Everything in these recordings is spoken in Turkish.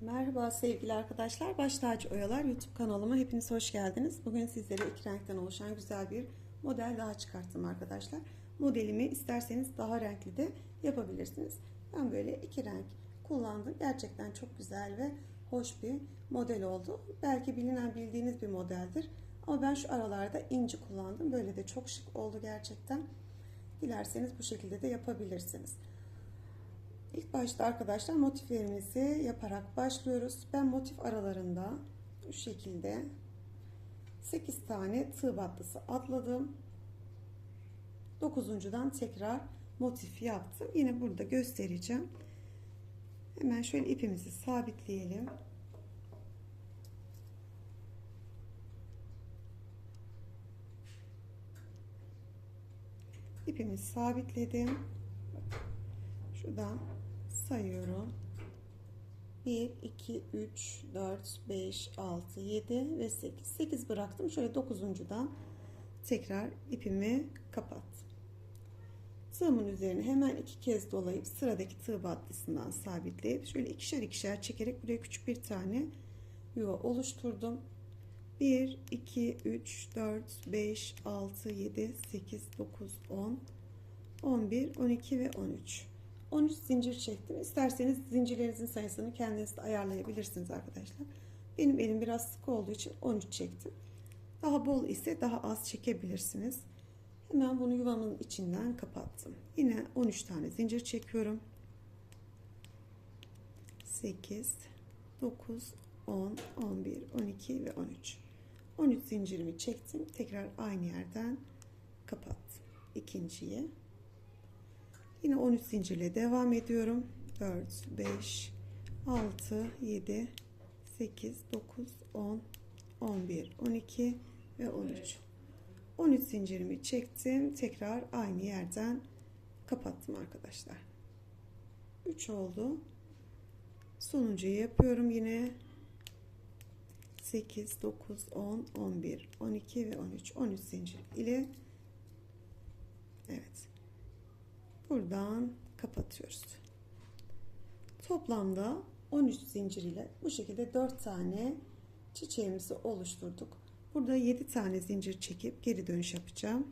Merhaba sevgili arkadaşlar. Baş Tacı Oyalar YouTube kanalıma hepiniz hoş geldiniz. Bugün sizlere iki renkten oluşan güzel bir model daha çıkarttım arkadaşlar. Modelimi isterseniz daha renkli de yapabilirsiniz. Ben böyle iki renk kullandım. Gerçekten çok güzel ve hoş bir model oldu. Belki bilinen bildiğiniz bir modeldir. Ama ben şu aralarda inci kullandım. Böyle de çok şık oldu gerçekten. Dilerseniz bu şekilde de yapabilirsiniz. İlk başta arkadaşlar motiflerimizi yaparak başlıyoruz. Ben motif aralarında şu şekilde 8 tane tığ battısı atladım. 9.dan tekrar motif yaptım. Yine burada göstereceğim. Hemen şöyle ipimizi sabitleyelim. İpimi sabitledim. Şuradan sayıyorum. 1, 2, 3, 4, 5, 6, 7 ve 8. 8 bıraktım. Şöyle 9.dan tekrar ipimi kapattım. Tığımın üzerine hemen iki kez dolayıp sıradaki tığ battısından sabitleyip şöyle ikişer ikişer çekerek buraya küçük bir tane yuva oluşturdum. 1, 2, 3, 4, 5, 6, 7, 8, 9, 10, 11, 12 ve 13. 13 zincir çektim. İsterseniz zincirlerinizin sayısını kendiniz de ayarlayabilirsiniz arkadaşlar. Benim elim biraz sık olduğu için 13 çektim. Daha bol ise daha az çekebilirsiniz. Hemen bunu yuvamın içinden kapattım. Yine 13 tane zincir çekiyorum. 8, 9, 10, 11, 12 ve 13. 13 zincirimi çektim. Tekrar aynı yerden kapattım. İkinciyi. Yine 13 zincirle devam ediyorum. 4, 5, 6, 7, 8, 9, 10, 11, 12 ve 13. 13 zincirimi çektim. Tekrar aynı yerden kapattım arkadaşlar. 3 oldu. Sonuncuyu yapıyorum yine. 8, 9, 10, 11, 12 ve 13. 13 zincir ile Evet buradan kapatıyoruz. Toplamda 13 zincir ile bu şekilde 4 tane çiçeğimizi oluşturduk. Burada 7 tane zincir çekip geri dönüş yapacağım.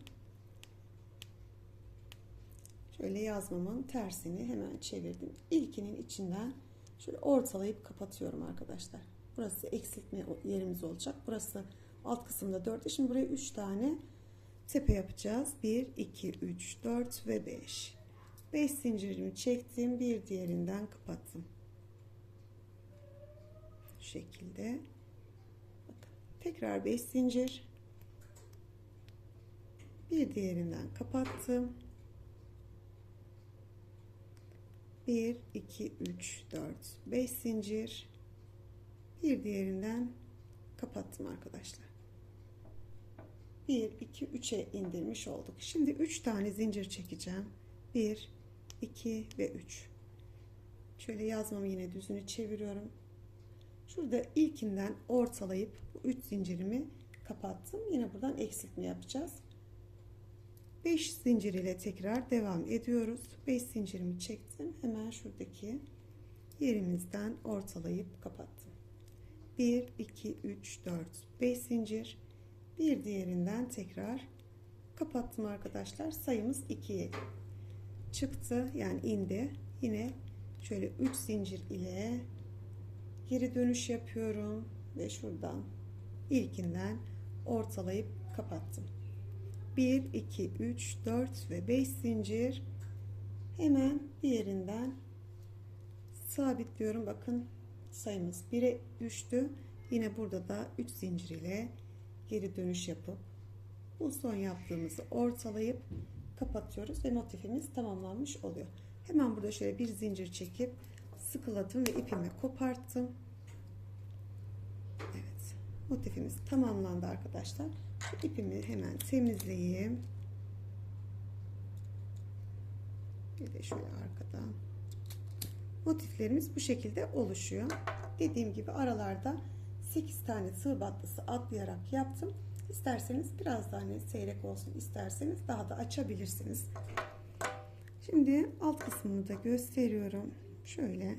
Şöyle yazmamın tersini hemen çevirdim. İlkinin içinden şöyle ortalayıp kapatıyorum arkadaşlar. Burası eksiltme yerimiz olacak. Burası alt kısımda 4. Şimdi buraya 3 tane tepe yapacağız. 1, 2, 3, 4 ve 5. 5 zincirimi çektim. Bir diğerinden kapattım. Şu şekilde. Tekrar 5 zincir. Bir diğerinden kapattım. 1, 2, 3, 4, 5 zincir. Bir diğerinden kapattım arkadaşlar. 1, 2, 3'e indirmiş olduk. Şimdi 3 tane zincir çekeceğim. 1, 2 ve 3. Şöyle yazmamı yine düzünü çeviriyorum. Şurada ilkinden ortalayıp bu 3 zincirimi kapattım. Yine buradan eksiltme yapacağız. 5 zincir ile tekrar devam ediyoruz. 5 zincirimi çektim. Hemen şuradaki yerimizden ortalayıp kapattım. 1, 2, 3, 4, 5 zincir. Bir diğerinden tekrar kapattım arkadaşlar. Sayımız 2'ye çıktı yani indi. Yine şöyle 3 zincir ile geri dönüş yapıyorum ve şuradan ilkinden ortalayıp kapattım. 1 2 3 4 ve 5 zincir. Hemen diğerinden sabitliyorum. Bakın sayımız 1'e düştü. Yine burada da 3 zincir ile geri dönüş yapıp bu son yaptığımızı ortalayıp kapatıyoruz ve motifimiz tamamlanmış oluyor. Hemen burada şöyle bir zincir çekip sıkıladım ve ipimi koparttım. Evet. Motifimiz tamamlandı arkadaşlar. Şu ipimi hemen temizleyeyim. Bir de şöyle arkadan. Motiflerimiz bu şekilde oluşuyor. Dediğim gibi aralarda 8 tane sığ battısı atlayarak yaptım. İsterseniz biraz daha hani seyrek olsun isterseniz daha da açabilirsiniz. Şimdi alt kısmını da gösteriyorum. Şöyle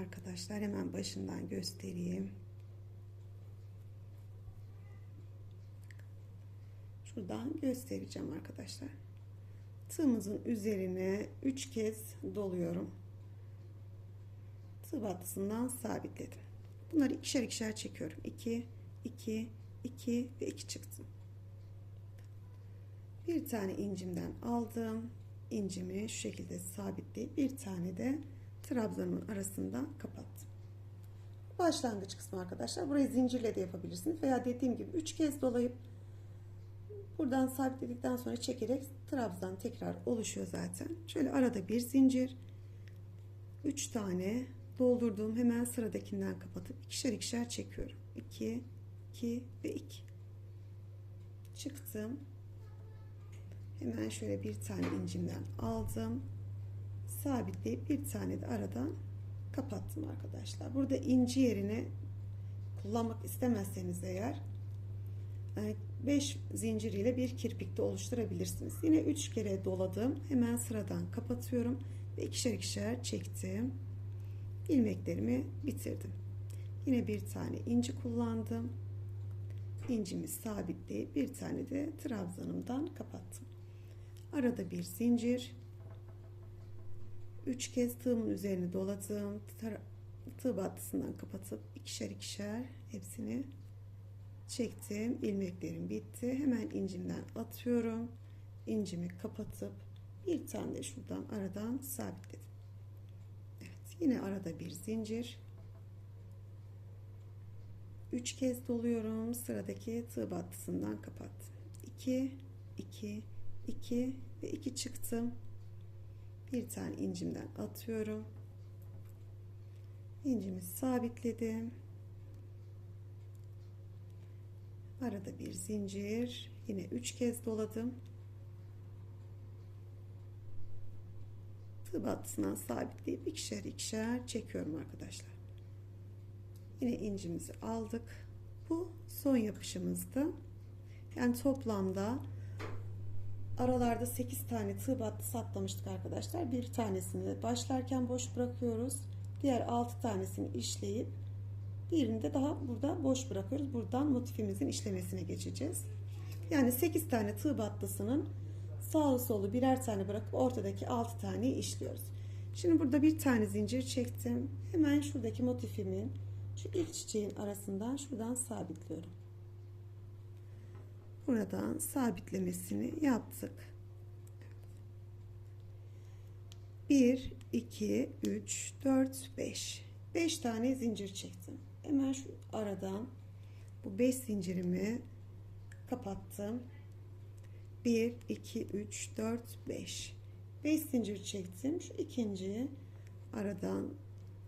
arkadaşlar hemen başından göstereyim. Şuradan göstereceğim arkadaşlar. Tığımızın üzerine 3 kez doluyorum. Tığ battısından sabitledim. Bunları ikişer ikişer çekiyorum. 2 2 2 ve 2 çıktım. Bir tane incimden aldım. İncimi şu şekilde sabitleyip bir tane de trabzanımın arasında kapattım. Başlangıç kısmı arkadaşlar. Burayı zincirle de yapabilirsiniz veya dediğim gibi 3 kez dolayıp buradan sabitledikten sonra çekerek trabzan tekrar oluşuyor zaten. Şöyle arada bir zincir 3 tane doldurduğum hemen sıradakinden kapatıp ikişer ikişer çekiyorum. 2 2 ve 2 çıktım. Hemen şöyle bir tane incimden aldım. Sabitleyip bir tane de aradan kapattım arkadaşlar. Burada inci yerine kullanmak istemezseniz eğer 5 zincir ile bir kirpik de oluşturabilirsiniz. Yine 3 kere doladım. Hemen sıradan kapatıyorum ve ikişer ikişer çektim. İlmeklerimi bitirdim. Yine bir tane inci kullandım. İncimi sabitleyip bir tane de trabzanımdan kapattım. Arada bir zincir. 3 kez tığımın üzerine doladım. Tığ battısından kapatıp ikişer ikişer hepsini çektim. ilmeklerim bitti. Hemen incimden atıyorum. İncimi kapatıp bir tane de şuradan aradan sabitledim. Yine arada bir zincir. 3 kez doluyorum. Sıradaki tığ battısından kapattım. 2 2 2 ve 2 çıktım. Bir tane incimden atıyorum. İncimi sabitledim. Arada bir zincir. Yine 3 kez doladım. Tığ battısından sabitleyip ikişer ikişer çekiyorum arkadaşlar. Yine incimizi aldık. Bu son yapışımızdı. Yani toplamda aralarda 8 tane tığ battısı atlamıştık arkadaşlar. Bir tanesini başlarken boş bırakıyoruz. Diğer 6 tanesini işleyip birini de daha burada boş bırakıyoruz. Buradan motifimizin işlemesine geçeceğiz. Yani 8 tane tığ battısının sağlı solu birer tane bırakıp ortadaki 6 taneyi işliyoruz. Şimdi burada bir tane zincir çektim. Hemen şuradaki motifimin şu ilk çiçeğin arasından şuradan sabitliyorum. Buradan sabitlemesini yaptık. 1 2 3 4 5 5 tane zincir çektim. Hemen şu aradan bu 5 zincirimi kapattım. 1 2 3 4 5 5 zincir çektim. Şu ikinci aradan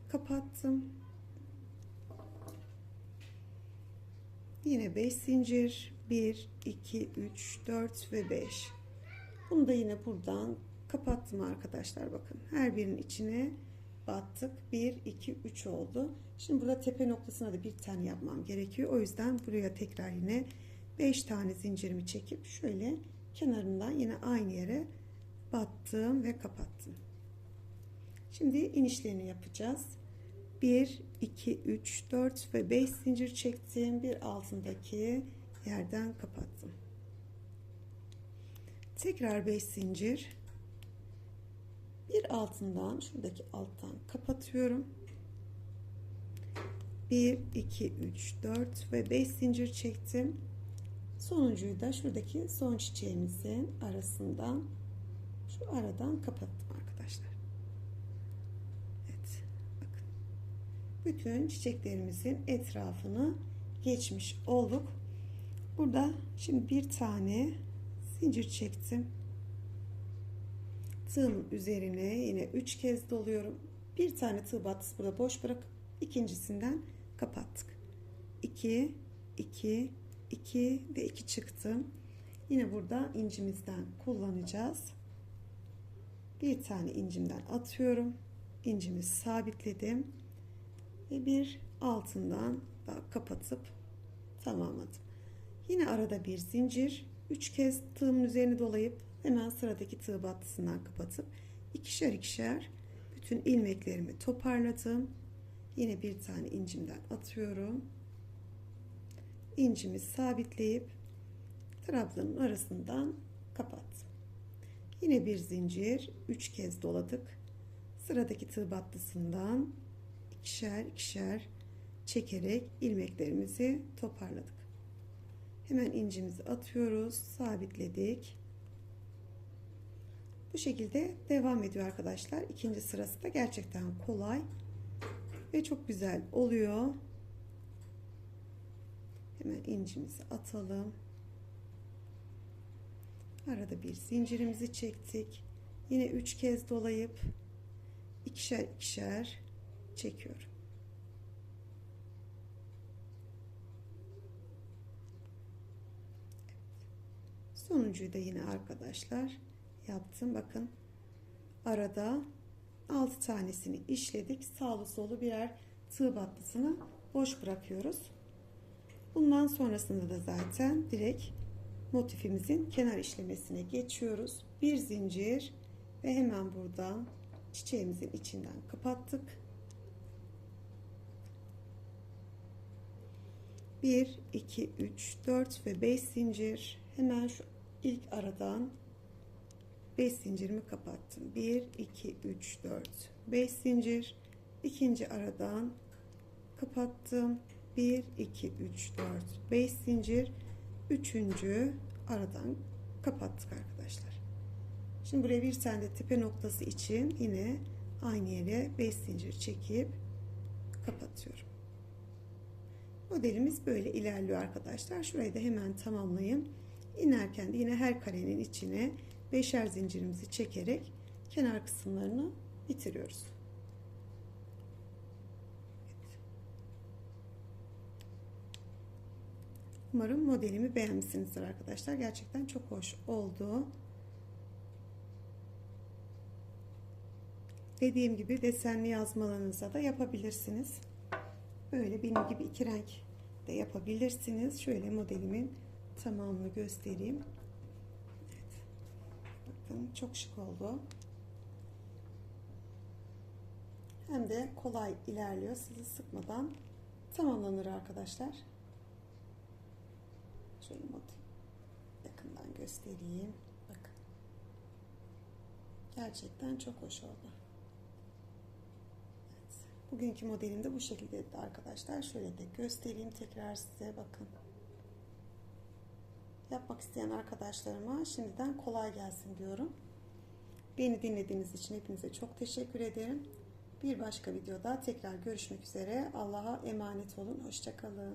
kapattım. Yine 5 zincir. 1 2 3 4 ve 5 bunu da yine buradan kapattım arkadaşlar. Bakın her birinin içine battık. 1 2 3 oldu. Şimdi burada tepe noktasına da bir tane yapmam gerekiyor. O yüzden buraya tekrar yine 5 tane zincirimi çekip şöyle kenarından yine aynı yere battım ve kapattım. Şimdi inişlerini yapacağız. 1 2 3 4 ve 5 zincir çektim. Bir altındaki yerden kapattım. Tekrar 5 zincir. Bir altından şuradaki alttan kapatıyorum. 1 2 3 4 ve 5 zincir çektim sonuncuyu da şuradaki son çiçeğimizin arasından şu aradan kapattım arkadaşlar Evet bakın bütün çiçeklerimizin etrafını geçmiş olduk burada şimdi bir tane zincir çektim tığın üzerine yine 3 kez doluyorum. Bir tane tığ battısı burada boş bırakıp ikincisinden kapattık. 2 2 2 ve 2 çıktım. Yine burada incimizden kullanacağız. Bir tane incimden atıyorum. İncimi sabitledim. Ve bir altından kapatıp tamamladım. Yine arada bir zincir. 3 kez tığımın üzerine dolayıp hemen sıradaki tığ battısından kapatıp ikişer ikişer bütün ilmeklerimi toparladım Yine bir tane incimden atıyorum. İncimi sabitleyip trabzanın arasından kapattım. Yine bir zincir 3 kez doladık. Sıradaki tığ battısından ikişer ikişer çekerek ilmeklerimizi toparladık. Hemen incimizi atıyoruz, sabitledik. Bu şekilde devam ediyor arkadaşlar. İkinci sırası da gerçekten kolay ve çok güzel oluyor. Hemen incimizi atalım. Arada bir zincirimizi çektik. Yine üç kez dolayıp ikişer ikişer çekiyorum. Sonuncuyu da yine arkadaşlar yaptım. Bakın arada 6 tanesini işledik. Sağlı solu birer tığ battısını boş bırakıyoruz. Bundan sonrasında da zaten direkt motifimizin kenar işlemesine geçiyoruz. Bir zincir ve hemen buradan çiçeğimizin içinden kapattık. 1 2 3 4 ve 5 zincir hemen şu ilk aradan 5 zincirimi kapattım. 1 2 3 4 5 zincir ikinci aradan kapattım. 1 2 3 4 5 zincir üçüncü aradan kapattık arkadaşlar. Şimdi buraya bir tane de tepe noktası için yine aynı yere 5 zincir çekip kapatıyorum. Modelimiz böyle ilerliyor arkadaşlar. Şurayı da hemen tamamlayayım. İnerken de yine her karenin içine beşer zincirimizi çekerek kenar kısımlarını bitiriyoruz. Umarım modelimi beğenmişsinizdir arkadaşlar. Gerçekten çok hoş oldu. Dediğim gibi desenli yazmalarınıza da yapabilirsiniz. Böyle benim gibi iki renk de yapabilirsiniz. Şöyle modelimin tamamını göstereyim. Evet. Bakın çok şık oldu. Hem de kolay ilerliyor. Sizi sıkmadan tamamlanır arkadaşlar. Şöyle yakından göstereyim. Bakın. Gerçekten çok hoş oldu. Bugünkü modelim de bu şekilde arkadaşlar. Şöyle de göstereyim tekrar size bakın. Yapmak isteyen arkadaşlarıma şimdiden kolay gelsin diyorum. Beni dinlediğiniz için hepinize çok teşekkür ederim. Bir başka videoda tekrar görüşmek üzere. Allah'a emanet olun. Hoşçakalın.